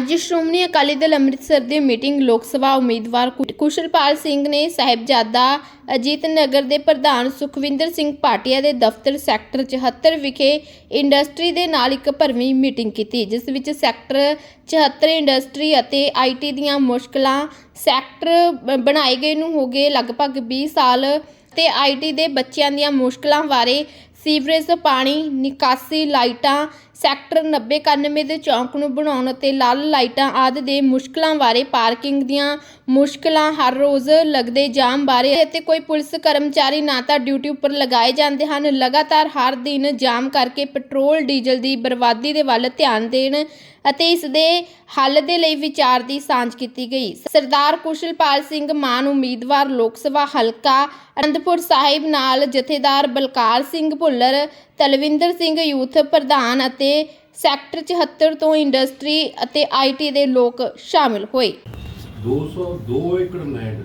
ਅੱਜ ਸ਼੍ਰੋਮਣੀ ਅਕਾਲੀ ਦਲ ਅੰਮ੍ਰਿਤਸਰ ਦੀ ਮੀਟਿੰਗ ਲੋਕ ਸਭਾ ਉਮੀਦਵਾਰ ਕੁ- ਕੁਸ਼ਲਪਾਲ ਸਿੰਘ ਨੇ ਸਾਹਿਬਜ਼ਾਦਾ ਅਜੀਤ ਨਗਰ ਦੇ ਪ੍ਰਧਾਨ ਸੁਖਵਿੰਦਰ ਸਿੰਘ ਭਾਟੀਆ ਦੇ ਦਫ਼ਤਰ ਸੈਕਟਰ 74 ਵਿਖੇ ਇੰਡਸਟਰੀ ਦੇ ਨਾਲ ਇੱਕ ਭਰਵੀਂ ਮੀਟਿੰਗ ਕੀਤੀ, ਜਿਸ ਵਿੱਚ ਸੈਕਟਰ 74 ਇੰਡਸਟਰੀ ਅਤੇ ਆਈਟੀ ਦੀਆਂ ਮੁਸ਼ਕਲਾਂ ਸੈਕਟਰ ਬਣਾਏ ਗਏ ਨੂੰ ਹੋ ਗਏ ਲਗਭਗ 20 ਸਾਲ ਤੇ ਆਈਟੀ ਦੇ ਬੱਚਿਆਂ ਦੀਆਂ ਮੁਸ਼ਕਲਾਂ ਬਾਰੇ ਸੀਵਰੇਜ, ਪਾਣੀ, ਨਿਕਾਸੀ ਲਾਈਟਾਂ ਸੈਕਟਰ 90 91 ਦੇ ਚੌਂਕ ਨੂੰ ਬਣਾਉਣ ਅਤੇ ਲਾਲ ਲਾਈਟਾਂ ਆਦਿ ਦੇ ਮੁਸ਼ਕਲਾਂ ਬਾਰੇ ਪਾਰਕਿੰਗ ਦੀਆਂ ਮੁਸ਼ਕਲਾਂ ਹਰ ਰੋਜ਼ ਲੱਗਦੇ ਜਾਮ ਬਾਰੇ ਅਤੇ ਕੋਈ ਪੁਲਿਸ ਕਰਮਚਾਰੀ ਨਾ ਤਾਂ ਡਿਊਟੀ ਉੱਪਰ ਲਗਾਏ ਜਾਂਦੇ ਹਨ। ਲਗਾਤਾਰ ਹਰ ਦਿਨ ਜਾਮ ਕਰਕੇ ਪੈਟਰੋਲ, ਡੀਜ਼ਲ ਦੀ ਬਰਬਾਦੀ ਦੇ ਵੱਲ ਧਿਆਨ ਦੇਣ ਅਤੇ ਇਸ ਦੇ ਹੱਲ ਦੇ ਲਈ ਵਿਚਾਰ ਦੀ ਸਾਂਝ ਕੀਤੀ ਗਈ। ਸਰਦਾਰ ਕੁਸ਼ਲਪਾਲ ਸਿੰਘ ਮਾਨ, ਉਮੀਦਵਾਰ ਲੋਕ ਸਭਾ ਹਲਕਾ ਅਨੰਦਪੁਰ ਸਾਹਿਬ ਨਾਲ ਜਥੇਦਾਰ ਬਲਕਾਰ ਸਿੰਘ ਭੁੱਲਰ ਤਲਵਿੰਦਰ ਸਿੰਘ ਯੂਥ ਪ੍ਰਧਾਨ ਅਤੇ ਸੈਕਟਰ 74 ਤੋਂ ਇੰਡਸਟਰੀ ਅਤੇ ਆਈਟੀ ਦੇ ਲੋਕ ਸ਼ਾਮਿਲ ਹੋਏ। 202 ਏਕੜ ਲੈਂਡ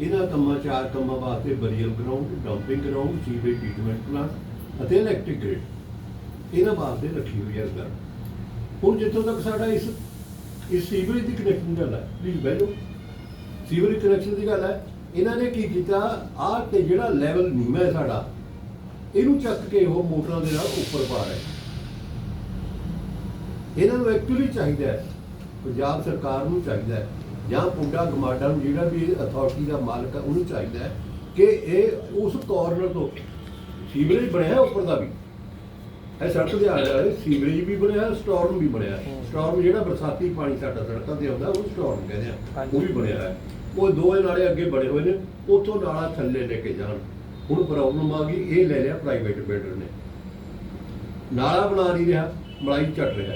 ਇਹਨਾਂ ਕੰਮਾਂ ਚਾਰ ਕੰਮਾਂ ਵਾਸਤੇ burial ground dumping ground sewage treatment plant ਅਤੇ ਇਲੈਕਟ੍ਰਿਕ ਗ੍ਰਿਡ ਇਹਨਾਂ ਵਾਸਤੇ ਰੱਖੀ ਹੋਈ ਹੈ ਸਰ ਹੁਣ ਜਿੱਥੋਂ ਤੱਕ ਸਾਡਾ ਇਸ ਇਸ ਸੀਵਰੇਜ ਦੀ ਕਨੈਕਸ਼ਨ ਦੀ ਗੱਲ ਹੈ ਪਲੀਜ਼ ਬੈਠੋ ਸੀਵਰੇਜ ਕਨੈਕਸ਼ਨ ਦੀ ਗੱਲ ਹੈ, ਇਹਨਾਂ ਨੇ ਕੀ ਕੀਤਾ? ਆਹ ਤੇ ਜਿਹੜਾ ਲੈਵਲ ਨੀਵਾਂ ਹੈ ਸਾਡਾ ਇਹਨੂੰ ਚੱਕ ਕੇ ਉਹ ਮੋਟਰਾਂ ਦੇ ਨਾਲ ਉੱਪਰ ਪਾ ਰਹੇ ਇਹਨਾਂ ਨੂੰ ਐਕਚੁਅਲੀ ਚਾਹੀਦਾ ਹੈ ਪੰਜਾਬ ਸਰਕਾਰ ਨੂੰ ਚਾਹੀਦਾ ਹੈ ਜਾਂ ਪੁੰਡਾ ਗਮਾਡਾ ਨੂੰ ਜਿਹੜਾ ਵੀ ਅਥਾਰਟੀ ਦਾ ਮਾਲਕ ਹੈ ਉਹਨੂੰ ਚਾਹੀਦਾ ਹੈ ਕਿ ਇਹ ਉਸ ਕਾਰਨਰ ਤੋਂ ਸੀਵਰੇਜ ਬਣਿਆ ਉੱਪਰ ਦਾ ਵੀ। ਇਹ ਸੜਕ ਦੇ ਆਲੇ ਦੁਆਲੇ ਸੀਵਰੇਜ ਵੀ ਬਣਿਆ ਸਟਾਰਮ ਵੀ ਬਣਿਆ ਸਟਾਰਮ ਜਿਹੜਾ ਬਰਸਾਤੀ ਪਾਣੀ ਸਾਡਾ ਸੜਕਾਂ ਤੇ ਆਉਂਦਾ ਉਹ ਸਟਾਰਮ ਕਹਿੰਦੇ ਆ। ਉਹ ਵੀ ਬਣਿਆ ਹੈ। ਉਹ ਦੋਵੇਂ ਨਾਲੇ ਅੱਗੇ ਬਣੇ ਹੋਏ ਨੇ ਉੱਥੋਂ ਨਾਲਾ ਥੱਲੇ ਲੈ ਕੇ ਜਾਣ। ਹੁਣ ਪ੍ਰੋਬਲਮ ਆ ਗਈ, ਇਹ ਲੈ ਲਿਆ ਪ੍ਰਾਈਵੇਟ ਬਿਲਡਰ ਨੇ। ਨਾਲਾ ਬਣਾ ਨਹੀਂ ਰਿਹਾ, ਮਲਾਈ ਚੱਟ ਰਿਹਾ।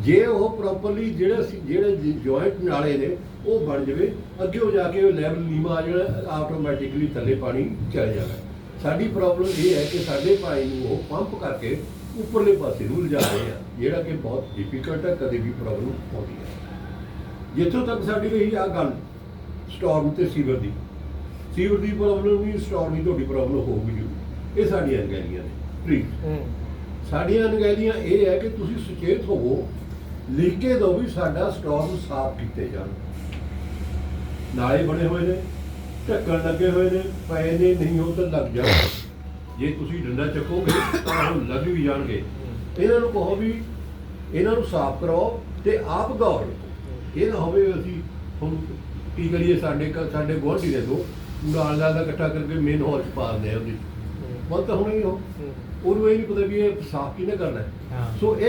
ਜੇ ਉਹ ਪ੍ਰੋਪਰਲੀ ਜਿਹੜੇ ਜਿਹੜੇ ਜੁਆਇੰਟ ਨਾਲੇ ਨੇ, ਉਹ ਬਣ ਜਵੇ, ਅੱਗੇ ਹੋ ਜਾ ਕੇ ਉਹ ਲੈਵਲ ਨੀਵਾ ਆ ਜਾਣਾ ਆਟੋਮੈਟਿਕਲੀ ਥੱਲੇ ਪਾਣੀ ਚਲ ਜਾਣਾ। ਸਾਡੀ ਪ੍ਰੋਬਲਮ ਇਹ ਹੈ ਕਿ ਸਾਡੇ ਪਾਣੀ ਨੂੰ ਉਹ ਪੰਪ ਕਰਕੇ ਉੱਪਰਲੇ ਪਾਸੇ ਨੂੰ ਲਿਜਾ ਰਹੇ ਆ, ਜਿਹੜਾ ਕਿ ਬਹੁਤ ਡਿਫਿਕਲਟ ਹੈ, ਕਦੇ ਵੀ ਪ੍ਰੋਬਲਮ ਆਉਂਦੀ ਹੈ। ਜਿੱਥੋਂ ਤੱਕ ਸਾਡੀ ਰਹੀ ਆ ਗੱਲ ਸਟਾਰਮ ਤੇ ਸੀਵਰ ਦੀ। ਸੀਵਰ ਦੀ ਪ੍ਰੋਬਲਮ ਨਹੀਂ ਸਟਾਰਮ ਦੀ ਤੁਹਾਡੀ ਪ੍ਰੋਬਲਮ ਹੋਊਗੀ ਇਹ ਸਾਡੀਆਂ ਅਣਗਹਿਲੀਆਂ ਨੇ ਪਲੀਜ਼ ਸਾਡੀਆਂ ਅਣਗਹਿਲੀਆਂ ਇਹ ਹੈ ਕਿ ਤੁਸੀਂ ਸੁਚੇਤ ਹੋਵੋ ਲਿਖ ਕੇ ਦਿਓ ਵੀ ਸਾਡਾ ਸਟਾਕ ਸਾਫ਼ ਕੀਤੇ ਜਾਣ। ਨਾਲੇ ਬਣੇ ਹੋਏ ਨੇ ਢੱਕਣ ਲੱਗੇ ਹੋਏ ਨੇ ਪਏ ਨੇ ਨਹੀਂ ਉਹ ਤਾਂ ਲੱਗ ਜਾਣ। ਜੇ ਤੁਸੀਂ ਡੰਡਾ ਚੱਕੋਗੇ ਤਾਂ ਉਹ ਲੱਗ ਵੀ ਜਾਣਗੇ। ਇਹਨਾਂ ਨੂੰ ਕਹੋ ਵੀ ਇਹਨਾਂ ਨੂੰ ਸਾਫ਼ ਕਰਾਓ ਤੇ ਆਪ ਗੌਰ ਇਹ ਨਾ ਹੋਵੇ ਵੀ ਅਸੀਂ ਹੁਣ ਕੀ ਕਰੀਏ ਸਾਡੇ ਸਾਡੇ ਗੁਆਂਢੀ ਦੇ ਦੋ। ਪੂਰਾ ਆਲਾ ਦਾ ਇਕੱਠਾ ਕਰਕੇ ਮੇਨ ਹਾਲ ਚ ਪਾ ਆ ਉਹਦੀ ਬਹੁਤ ਤਾਂ ਹੋਣਾ ਹੀ ਹੋ ਉਹਨੂੰ ਇਹ ਨਹੀਂ ਪਤਾ ਵੀ ਇਹ ਸਾਫ਼ ਕਿਹਨੇ ਕਰਨਾ ਹੈ। ਹਾਂ। ਸੋ ਇਹ